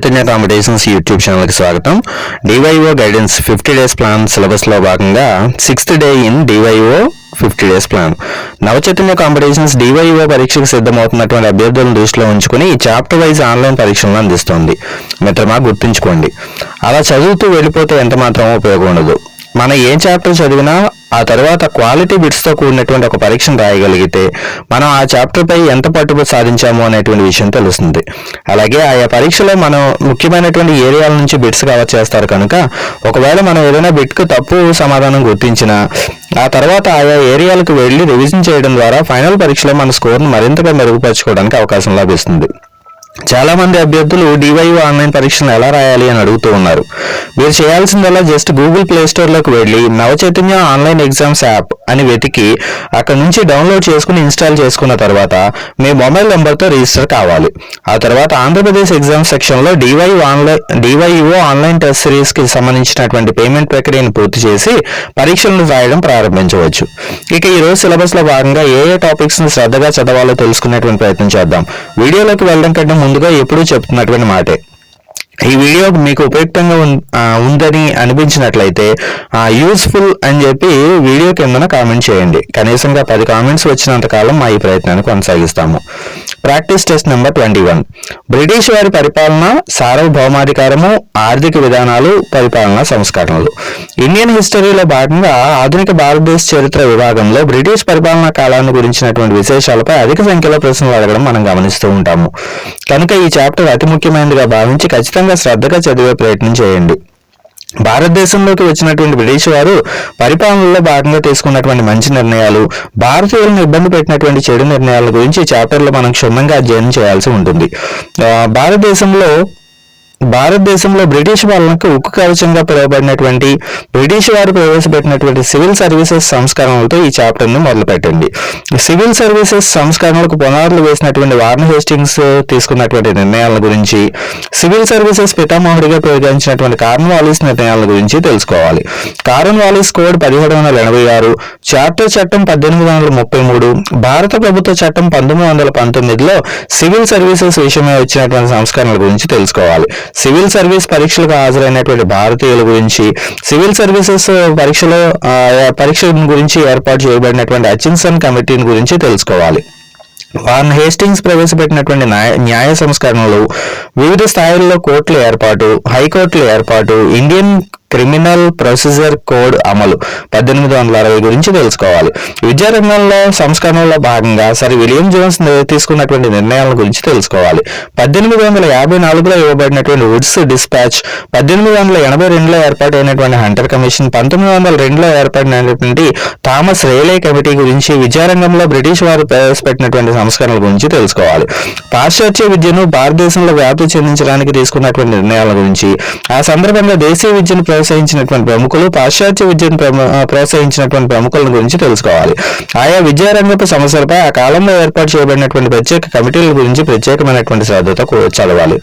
Chaitanya competitions YouTube ఛానల్కి స్వాగతం. DYO guidance fifty days plan సిలబస్లో భాగంగా sixth day in DYO fifty days plan Navachaitanya competitions DYO పరీక్షకు సిద్ధమవుతున్నటువంటి అభ్యర్థులను దృష్టిలో ఉంచుకుని ఈ చాప్టర్ వైజ్ ఆన్లైన్ పరీక్షలను అందిస్తోంది. మిత్రమా గుర్తుంచుకోండి. అలా చదువుతూ వెళ్ళిపోతే ఎంత మాత్రం ఉపయోగం ఉండదు. మనం ఏం చాప్టర్ చదివినా ఆ తర్వాత క్వాలిటీ బిట్స్తో కూడినటువంటి ఒక పరీక్షను రాయగలిగితే మనం ఆ చాప్టర్పై ఎంత పట్టుబడి సాధించాము అనేటువంటి విషయం తెలుస్తుంది. అలాగే ఆయా పరీక్షలో మనం ముఖ్యమైనటువంటి ఏరియాల నుంచి బిట్స్ కవర్ చేస్తారు కనుక ఒకవేళ మనం ఏదైనా బిట్కు తప్పు సమాధానం గుర్తించినా ఆ తర్వాత ఆయా ఏరియాలకు వెళ్ళి రివిజన్ చేయడం ద్వారా ఫైనల్ పరీక్షలో మన స్కోర్ను మరింతగా మెరుగుపరచుకోవడానికి అవకాశం లభిస్తుంది. చాలా మంది అభ్యర్థులు డివైఓ ఆన్లైన్ పరీక్షను ఎలా రాయాలి అని అడుగుతూ ఉన్నారు. మీరు చేయాల్సిందల్లా జస్ట్ గూగుల్ ప్లే స్టోర్లోకి వెళ్ళి నవచైతన్య ఆన్లైన్ ఎగ్జామ్స్ యాప్ అని వెతికి అక్కడ నుంచి డౌన్లోడ్ చేసుకుని ఇన్స్టాల్ చేసుకున్న తర్వాత మీ మొబైల్ నెంబర్తో రిజిస్టర్ కావాలి. ఆ తర్వాత ఆంధ్రప్రదేశ్ ఎగ్జామ్ సెక్షన్లో DY online DYO online test సిరీస్కి సంబంధించినటువంటి పేమెంట్ ప్రక్రియను పూర్తి చేసి పరీక్షలను రాయడం ప్రారంభించవచ్చు. ఇక ఈ రోజు సిలబస్లో భాగంగా ఏ ఏ టాపిక్స్ని శ్రద్ధగా చదవాలో తెలుసుకునేటువంటి ప్రయత్నం చేద్దాం. వీడియోలోకి వెళ్ళడం కంటే ముందుగా ఎప్పుడూ చెప్తున్నటువంటి మాటే. ఈ వీడియో మీకు ఉపయుక్తంగా ఉందని అనిపించినట్లయితే యూస్ఫుల్ అని చెప్పి వీడియో కిందన కామెంట్ చేయండి. కనీసంగా పది కామెంట్స్ వచ్చినంత కాలం మా ఈ ప్రయత్నాన్ని కొనసాగిస్తాము. Practice test number twenty one. British వారి పరిపాలన సార్వభౌమాధికారము ఆర్థిక విధానాలు పరిపాలనా సంస్కరణలు. ఇండియన్ హిస్టరీలో భాగంగా ఆధునిక భారతదేశ చరిత్ర విభాగంలో బ్రిటిష్ పరిపాలనా కాలాన్ని గురించినటువంటి విశేషాలపై అధిక సంఖ్యలో ప్రశ్నలు అడగడం మనం గమనిస్తూ ఉంటాము. కనుక ఈ చాప్టర్ అతి ముఖ్యమైనదిగా భావించి ఖచ్చితంగా శ్రద్ధగా చదివే ప్రయత్నం చేయండి. భారతదేశంలోకి వచ్చినటువంటి బ్రిటిష్ వారు పరిపాలనలో భాగంగా తీసుకున్నటువంటి మంచి నిర్ణయాలు భారతీయులను ఇబ్బంది పెట్టినటువంటి చెడు నిర్ణయాల గురించి చాప్టర్లో మనం క్షుణ్ణంగా అధ్యయనం చేయాల్సి ఉంటుంది. భారతదేశంలో భారతదేశంలో బ్రిటిష్ పాలనకు ఉక్కు కవచంగా పిలువబడినటువంటి బ్రిటిష్ వారు ప్రవేశపెట్టినటువంటి సివిల్ సర్వీసెస్ సంస్కరణలతో ఈ చాప్టర్ను మొదలుపెట్టండి సివిల్ సర్వీసెస్ సంస్కరణలకు పునాదులు వేసినటువంటి వార్న్ హేస్టింగ్స్ తీసుకున్నటువంటి నిర్ణయాల గురించి సివిల్ సర్వీసెస్ పితామహుడిగా ప్రయోగించినటువంటి కార్న్ వాలిస్ నిర్ణయాల గురించి తెలుసుకోవాలి. కార్న్ వాలిస్ కోడ్ పదిహేడు వందల ఎనభై ఆరు చార్టర్ చట్టం పద్దెనిమిది వందల ముప్పై మూడు భారత ప్రభుత్వ చట్టం పంతొమ్మిది వందల పంతొమ్మిదిలో సివిల్ సర్వీసెస్ విషయమై వచ్చినటువంటి సంస్కరణల గురించి తెలుసుకోవాలి. సివిల్ సర్వీస్ పరీక్షలకు హాజరైనటువంటి భారతీయుల గురించి సివిల్ సర్వీసెస్ పరీక్షలో పరీక్ష గురించి ఏర్పాటు చేయబడినటువంటి అచిన్సన్ కమిటీని గురించి తెలుసుకోవాలి. వార్న్ హేస్టింగ్స్ ప్రవేశపెట్టినటువంటి న్యాయ న్యాయ సంస్కరణలు వివిధ స్థాయిల్లో కోర్టుల ఏర్పాటు హైకోర్టుల ఏర్పాటు ఇండియన్ క్రిమినల్ ప్రొసీజర్ కోడ్ అమలు. పద్దెనిమిది వందల అరవై గురించి తెలుసుకోవాలి. విద్యారంగంలో సంస్కరణలో భాగంగా సర్ విలియం జోన్స్ తీసుకున్నటువంటి నిర్ణయాల గురించి తెలుసుకోవాలి. పద్దెనిమిది వందల యాభై నాలుగులో ఇవ్వబడినటువంటి వుడ్స్ డిస్పాచ్ పద్దెనిమిది వందల ఎనభై రెండులో ఏర్పాటైనటువంటి హంటర్ కమిషన్ పంతొమ్మిది వందల రెండులో ఏర్పడినటువంటి థామస్ రేలే కమిటీ గురించి విద్యారంగంలో బ్రిటిష్ వారు ప్రవేశపెట్టినటువంటి సంస్కరణల గురించి తెలుసుకోవాలి. పాశ్చాత్య విద్యను భారతదేశంలో వ్యాప్తి చెందించడానికి తీసుకున్నటువంటి నిర్ణయాల గురించి ఆ సందర్భంగా దేశీయ విద్యను ప్రోత్సహించినటువంటి ప్రముఖులు పాశ్చాత్య విద్యను ప్రోత్సహించినటువంటి ప్రముఖుల గురించి తెలుసుకోవాలి. ఆయా విద్యారంగపు సమస్యలపై ఆ కాలంలో ఏర్పాటు చేయబడినటువంటి ప్రత్యేక కమిటీల గురించి ప్రత్యేకమైనటువంటి శ్రద్ధతో చదవాలి.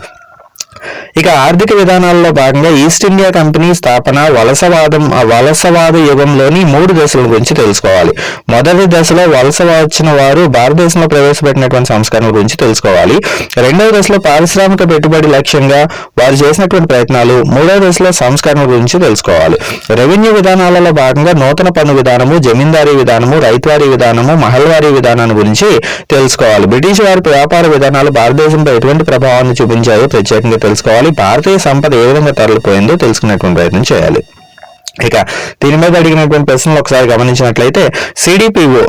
ఇక ఆర్థిక విధానాల్లో భాగంగా ఈస్ట్ ఇండియా కంపెనీ స్థాపన వలసవాదం వలసవాద యుగంలోని మూడు దశల గురించి తెలుసుకోవాలి. మొదటి దశలో వలస వచ్చిన వారు భారతదేశంలో ప్రవేశపెట్టినటువంటి సంస్కరణల గురించి తెలుసుకోవాలి. రెండవ దశలో పారిశ్రామిక పెట్టుబడి లక్ష్యంగా వారు చేసినటువంటి ప్రయత్నాలు మూడవ దశలో సంస్కరణల గురించి తెలుసుకోవాలి. రెవెన్యూ విధానాలలో భాగంగా నూతన పన్ను విధానము జమీందారీ విధానము రైతువారీ విధానము మహల్వారీ విధానాన్ని గురించి తెలుసుకోవాలి. బ్రిటిష్ వారి వ్యాపార విధానాలు భారతదేశంపై ఎటువంటి ప్రభావాన్ని చూపించాయో ప్రత్యేకంగా తెలుసుకోవాలి. భారతీయ సంపద ఏ విధంగా తరలిపోయిందో తెలుసుకునేటువంటి ప్రయత్నం చేయాలి. ఇక దీని మీద అడిగినటువంటి ప్రశ్నలు ఒకసారి గమనించినట్లయితే సిడిపిఓ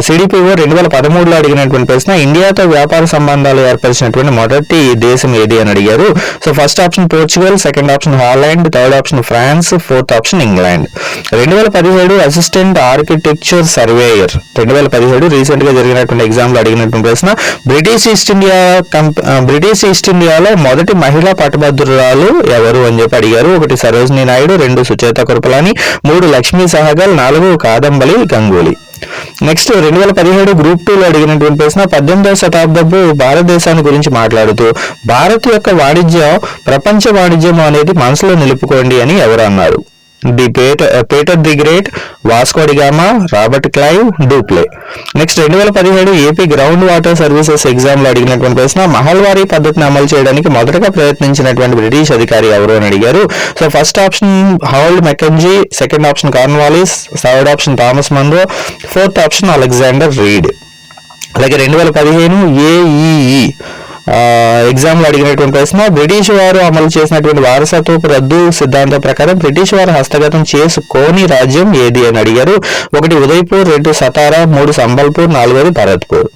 సిడిపిఓ రెండు వేల పదమూడులో అడిగినటువంటి ప్రశ్న ఇండియాతో వ్యాపార సంబంధాలు ఏర్పరిచినటువంటి మొదటి దేశం ఏది? అని అడిగారు. So first option Portugal second option Holland third option France fourth option England. రెండు వేల పదిహేడు అసిస్టెంట్ ఆర్కిటెక్చర్ సర్వేయర్ రెండు వేల పదిహేడు రీసెంట్గా జరిగినటువంటి ఎగ్జామ్లో అడిగినటువంటి ప్రశ్న బ్రిటిష్ ఈస్ట్ ఇండియా కంప్ బ్రిటిష్ ఈస్ట్ ఇండియాలో మొదటి మహిళా పట్టభద్రురాలు ఎవరు? అని చెప్పి అడిగారు. ఒకటి సరోజినీ నాయుడు రెండు సుచేత కురపలాని మూడు లక్ష్మీ సహగల్ నాలుగు కాదంబలి గంగూలీ. నెక్స్ట్ రెండు వేల పదిహేడు గ్రూప్ టూలో అడిగినటువంటి ప్రశ్న పద్దెనిమిదవ శతాబ్దపు భారతదేశాన్ని గురించి మాట్లాడుతూ భారత్ యొక్క వాణిజ్యం ప్రపంచ వాణిజ్యం అనేది మనసులో నిలుపుకోండి అని ఎవరు అన్నారు. The Peter uh, Peter the Great Vasco da Gama Robert Clive Dupleix. Next రెండు వేల పదిహేడు ఏపీ గ్రౌండ్ వాటర్ సర్వీసెస్ ఎగ్జామ్లో అడిగినటువంటి ప్రశ్న మహల్వారీ పద్ధతిని అమలు చేయడానికి మొదటగా ప్రయత్నించినటువంటి బ్రిటిష్ అధికారి ఎవరు అని అడిగారు. So first option Holt Mackenzie second option Cornwallis third option Thomas Munro fourth option Alexander Read అలాగే రెండు వేల పదిహేను ఏఈఈ ఎగ్జామ్లో అడిగినటువంటి ప్రశ్న బ్రిటిష్ వారు అమలు చేసినటువంటి వారసత్వపు రద్దు సిద్ధాంతం ప్రకారం బ్రిటిష్ వారు హస్తగతం చేసుకోని రాజ్యం ఏది అని అడిగారు. ఒకటి ఉదయ్పూర్ రెండు సతారా మూడు సంబల్పూర్ నాలుగోది Bharatpur.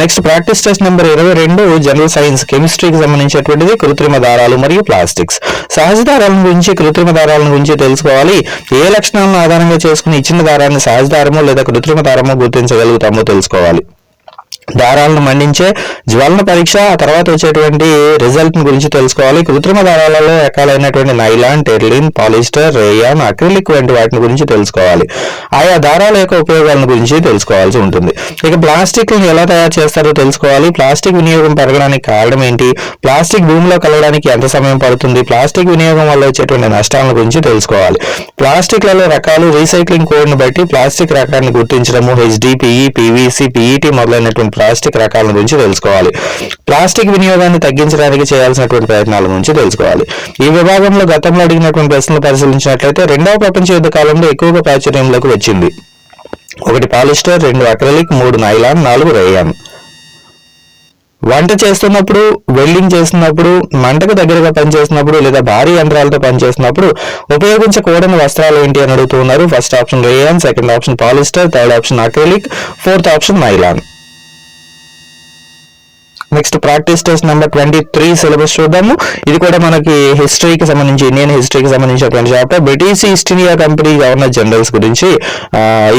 Next practice test number ఇరవై రెండు జనరల్ సైన్స్ కెమిస్ట్రీకి సంబంధించినటువంటిది కృత్రిమ దారాలు మరియు ప్లాస్టిక్స్ సహజ దారాల గురించి కృత్రిమ దారాల గురించి తెలుసుకోవాలి. ఏ లక్షణాలను ఆధారంగా చేసుకుని ఇచ్చిన దారాన్ని సహజ దారమో లేదా కృత్రిమ దారమో గుర్తించగలుగుతామో తెలుసుకోవాలి. దారాలను మండించే జ్వలన పరీక్ష ఆ తర్వాత వచ్చేటువంటి రిజల్ట్ గురించి తెలుసుకోవాలి. కృత్రిమ దారాలలో రకాలైనటువంటి nylon terylene polyester rayon acrylic వంటి వాటిని గురించి తెలుసుకోవాలి. ఆయా దారాల యొక్క ఉపయోగాలను గురించి తెలుసుకోవాల్సి ఉంటుంది. ఇక ప్లాస్టిక్ ఎలా తయారు చేస్తారో తెలుసుకోవాలి. ప్లాస్టిక్ వినియోగం పెరగడానికి కారణం ఏంటి? ప్లాస్టిక్ భూమిలో కలగడానికి ఎంత సమయం పడుతుంది? ప్లాస్టిక్ వినియోగం వల్ల వచ్చేటువంటి నష్టాల గురించి తెలుసుకోవాలి. ప్లాస్టిక్లలో రకాలు రీసైక్లింగ్ కోడ్ను బట్టి ప్లాస్టిక్ రకాన్ని గుర్తించడము హెచ్డిపిఈ పీవీసీ పీఈటీ మొదలైనటువంటి ప్లాస్టిక్ రకాల గురించి తెలుసుకోవాలి. ప్లాస్టిక్ వినియోగాన్ని తగ్గించడానికి చేయాల్సినటువంటి ప్రయత్నాల గురించి తెలుసుకోవాలి. ఈ విభాగంలో గతంలో అడిగినటువంటి ప్రశ్నలు పరిశీలించినట్లయితే రెండవ ప్రపంచ యుద్ధ కాలంలో ఎక్కువగా ప్రాచుర్యంలోకి వచ్చింది. ఒకటి పాలిస్టర్ రెండు అక్రలిక్ మూడు నైలాన్ నాలుగు రేయాన్. వంట చేస్తున్నప్పుడు వెల్డింగ్ చేస్తున్నప్పుడు మంటకు దగ్గరగా పనిచేస్తున్నప్పుడు లేదా భారీ యంత్రాలతో పనిచేస్తున్నప్పుడు ఉపయోగించకూడని వస్త్రాలు ఏంటి అని అడుగుతున్నారు first option rayon second option polyester third option acrylic fourth option nylon. Next practice test number twenty three syllabus చూద్దాము. ఇది కూడా మనకి హిస్టరీకి సంబంధించి ఇండియన్ హిస్టరీకి సంబంధించినటువంటి chapter British East India company governor generals గురించి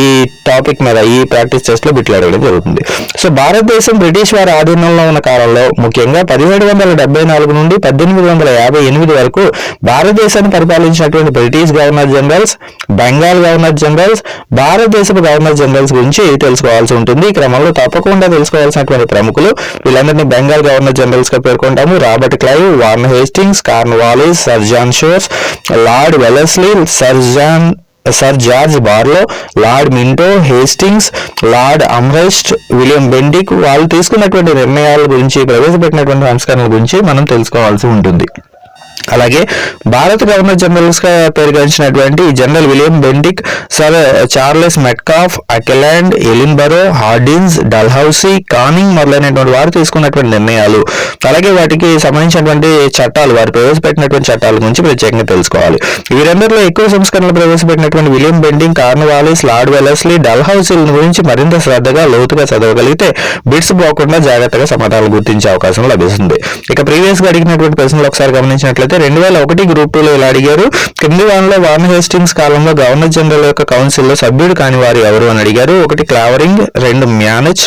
ఈ టాపిక్ మీద ఈ ప్రాక్టీస్ టెస్ట్లో బిట్లు అడగడం జరుగుతుంది. సో భారతదేశం బ్రిటిష్ వారి ఆధీనంలో ఉన్న కాలంలో ముఖ్యంగా పదిహేడు వందల డెబ్బై నాలుగు నుండి పద్దెనిమిది వందల యాభై ఎనిమిది వరకు భారతదేశాన్ని పరిపాలించినటువంటి British governor generals Bengal governor generals భారతదేశపు గవర్నర్ జనరల్స్ గురించి తెలుసుకోవాల్సి ఉంటుంది. ఈ క్రమంలో తప్పకుండా తెలుసుకోవాల్సినటువంటి ప్రముఖులు వీళ్ళందరినీ బెంగాల్ గవర్నర్ జనరల్స్గా పేర్కొంటాము. Robert Clive Warren Hastings Cornwallis sir John Lord Wellesley sir John sir George Barlow Lord Minto Hastings Lord Amherst William Bentinck వాళ్ళు తీసుకున్నటువంటి నిర్ణయాల గురించి ప్రవేశపెట్టినటువంటి సంస్కరణల గురించి మనం తెలుసుకోవాల్సి ఉంటుంది. అలాగే భారత గవర్నర్ జనరల్స్గా పేరుగాంచినటువంటి general William Bentinck sir Charles Metcalfe Auckland Ellenborough Hardinge Dalhousie Canning మొదలైనటువంటి వారు తీసుకున్నటువంటి నిర్ణయాలు. అలాగే వాటికి సంబంధించినటువంటి చట్టాలు వారు ప్రవేశపెట్టినటువంటి చట్టాల గురించి ప్రత్యేకంగా తెలుసుకోవాలి. వీరందరిలో ఎక్కువ సంస్కరణలు ప్రవేశపెట్టినటువంటి William Bentinck Cornwallis Lord Wellesley డల్హౌసీల గురించి మరింత శ్రద్ధగా లోతుగా చదవగలిగితే బిట్స్ పోకుండా జాగ్రత్తగా సమాధానాలు గుర్తించే అవకాశం లభిస్తుంది. ఇక ప్రీవియస్గా అడిగినటువంటి ప్రశ్నలు ఒకసారి గమనించినట్లయితే రెండు వేల ఒకటి గ్రూప్ టూలో ఇలా అడిగారు కింది వారంలో వార్న్ హేస్టింగ్స్ కాలంలో గవర్నర్ జనరల్ యొక్క కౌన్సిల్లో సభ్యుడు కాని వారు ఎవరు? అని అడిగారు. ఒకటి క్లావరింగ్ రెండు మ్యానేజ్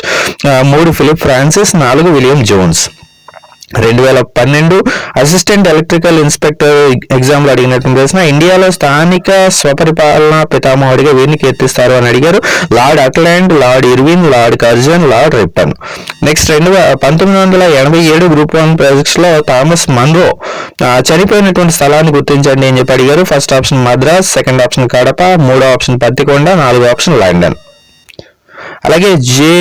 మూడు ఫిలిప్ ఫ్రాన్సిస్ నాలుగు విలియం జోన్స్. రెండు వేల పన్నెండు అసిస్టెంట్ ఎలక్ట్రికల్ ఇన్స్పెక్టర్ ఎగ్జామ్లో అడిగినట్టు ప్రశ్న ఇండియాలో స్థానిక స్వపరిపాలన పితామహుడిగా వీరిని కీర్తిస్తారు అని అడిగారు. Lord Auckland Lord Irwin Lord Curzon Lord Ripon next రెండు పంతొమ్మిది వందల ఎనభై ఏడు గ్రూప్ వన్ ప్రాజెక్ట్స్లో థామస్ మన్రో చనిపోయినటువంటి స్థలాన్ని గుర్తించండి అని చెప్పి అడిగారు. First option Madras second option Kadapa మూడో ఆప్షన్ పత్తికొండ నాలుగో ఆప్షన్ లండన్. అలాగే జే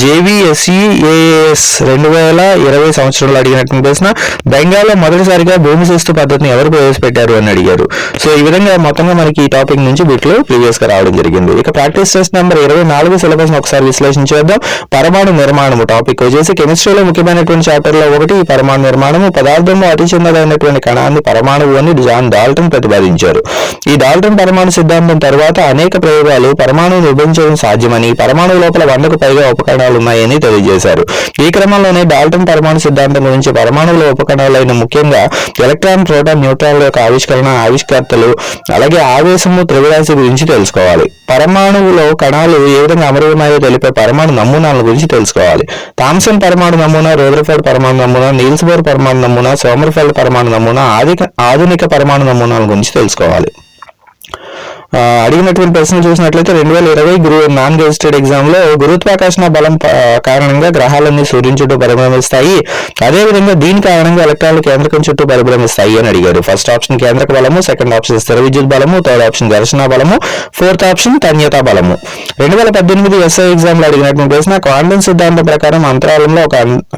జేవిఎస్ఈఏఎస్ రెండు వేల ఇరవై సంవత్సరంలో అడిగినటువంటి ప్రశ్న బెంగాల్లో మొదటిసారిగా భూమి శిస్తు పద్ధతిని ఎవరు ప్రవేశపెట్టారు అని అడిగారు. సో ఈ విధంగా మొత్తంగా మనకి ఈ టాపిక్ నుంచి వీటిలో ప్రీవియస్గా రావడం జరిగింది. ఇక ప్రాక్టీస్ టెస్ట్ నెంబర్ ఇరవై నాలుగు సిలబస్ ఒకసారి విశ్లేషించేద్దాం పరమాణు నిర్మాణము టాపిక్ వచ్చేసి కెమిస్ట్రీలో ముఖ్యమైనటువంటి చాప్టర్లో ఒకటి ఈ పరమాణు నిర్మాణము పదార్థంలో అతి చిన్నదైనటువంటి కణాన్ని పరమాణువు అని జాన్ డాల్టన్ ప్రతిపాదించారు. ఈ డాల్టన్ పరమాణు సిద్ధాంతం తర్వాత అనేక ప్రయోగాలు పరమాణువు విభజించడం సాధ్యమని పరమాణువు లోపల వందకు పైగా ఉపకరణాలు ఉన్నాయని తెలియజేశారు. ఈ క్రమంలోనే డాల్టన్ పరమాణు సిద్ధాంతం గురించి పరమాణువుల ఉపకరణాలైన ముఖ్యంగా ఎలక్ట్రాన్ ప్రోటాన్ న్యూట్రాన్ల యొక్క ఆవిష్కరణ ఆవిష్కర్తలు అలాగే ఆవేశము త్రివిరాశి గురించి తెలుసుకోవాలి. పరమాణువులో కణాలు ఏ విధంగా అమరు ఉన్నాయో తెలిపే పరమాణు నమూనాల గురించి తెలుసుకోవాలి. థామ్సన్ పరమాణు నమూనా రోదర్ఫోర్డ్ పరమాణు నమూనా నీల్స్బోర్ పరమాణు నమూనా సోమర్ఫెల్డ్ పరమాణు నమూనా ఆధునిక పరమాణు నమూనాల గురించి తెలుసుకోవాలి. అడిగినటువంటి ప్రశ్నలు చూసినట్లయితే రెండు వేల ఇరవై గురు నాన్ రిజిస్టర్డ్ ఎగ్జామ్లో గురుత్వాకర్షణ బలం ప- కారణంగా గ్రహాలన్నీ సూర్యుని చుట్టూ పరిభ్రమిస్తాయి. అదేవిధంగా దీని కారణంగా ఎలక్ట్రాన్లు కేంద్రకం చుట్టూ పరిభ్రమిస్తాయి అని అడిగారు. ఫస్ట్ ఆప్షన్ కేంద్రక బలము సెకండ్ ఆప్షన్ స్థిర విద్యుత్ బలము థర్డ్ ఆప్షన్ ఘర్షణ బలము ఫోర్త్ ఆప్షన్ తన్యతా బలము. రెండు వేల పద్దెనిమిది ఎస్ఐ ఎగ్జామ్లో అడిగినటువంటి ప్రశ్న క్వాంటం సిద్ధాంతం ప్రకారం అంతరాలంలో ఒక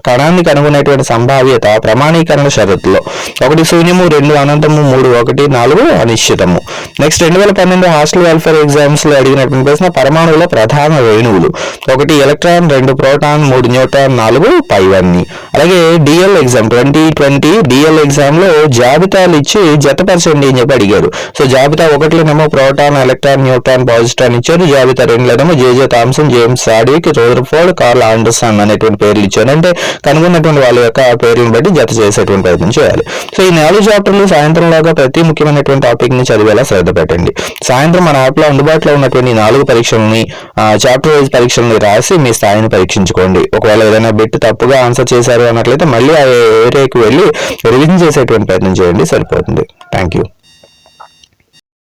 కణాన్ని కనుగొనేటువంటి సంభావ్యత ప్రమాణీకరణ షరతులో. ఒకటి శూన్యము రెండు అనంతము మూడు ఒకటి నాలుగు అనిశ్చితము. నెక్స్ట్ రెండు వేల పన్నెండు హాస్టల్ వెల్ఫేర్ ఎగ్జామ్స్లో అడిగినటువంటి ప్రశ్న పరమాణువుల ప్రధాన రేణువులు. ఒకటి ఎలక్ట్రాన్ రెండు ప్రోటాన్ మూడు న్యూట్రాన్ నాలుగు పైవన్నీ. అలాగే DL exam twenty twenty DL ఎగ్జామ్లో జాబితాలు ఇచ్చి జతపరచండి అని చెప్పి అడిగారు. సో జాబితా ఒకటిలోనేమో ప్రోటాన్ ఎలక్ట్రాన్ న్యూట్రాన్ పాజిట్రాన్ ఇచ్చారు. జాబితా రెండులోనేమో J J Thomson James Chadwick Rutherford Carl Anderson అనేటువంటి పేర్లు ఇచ్చారు. అంటే కనుగొన్నటువంటి వాళ్ళ యొక్క పేర్లను బట్టి జత చేసేటువంటి ప్రయత్నం చేయాలి. సో ఈ నాలుగు చాప్టర్లు సాయంత్రంలాగా ప్రతి ముఖ్యమైనటువంటి టాపిక్ని చదివేలా శ్రద్ధ పెట్టండి. సాయంత్రం మన యాప్లో అందుబాటులో ఉన్నటువంటి నాలుగు పరీక్షలని చాప్టర్ వైజ్ పరీక్షల్ని రాసి మీ స్థాయిని పరీక్షించుకోండి. ఒకవేళ ఏదైనా బిట్ తప్పుగా ఆన్సర్ చేశారు అన్నట్లయితే మళ్ళీ ఆ ఏరియాకి వెళ్ళి రివిజన్ చేసేటువంటి ప్రయత్నం చేయండి సరిపోతుంది. Thank you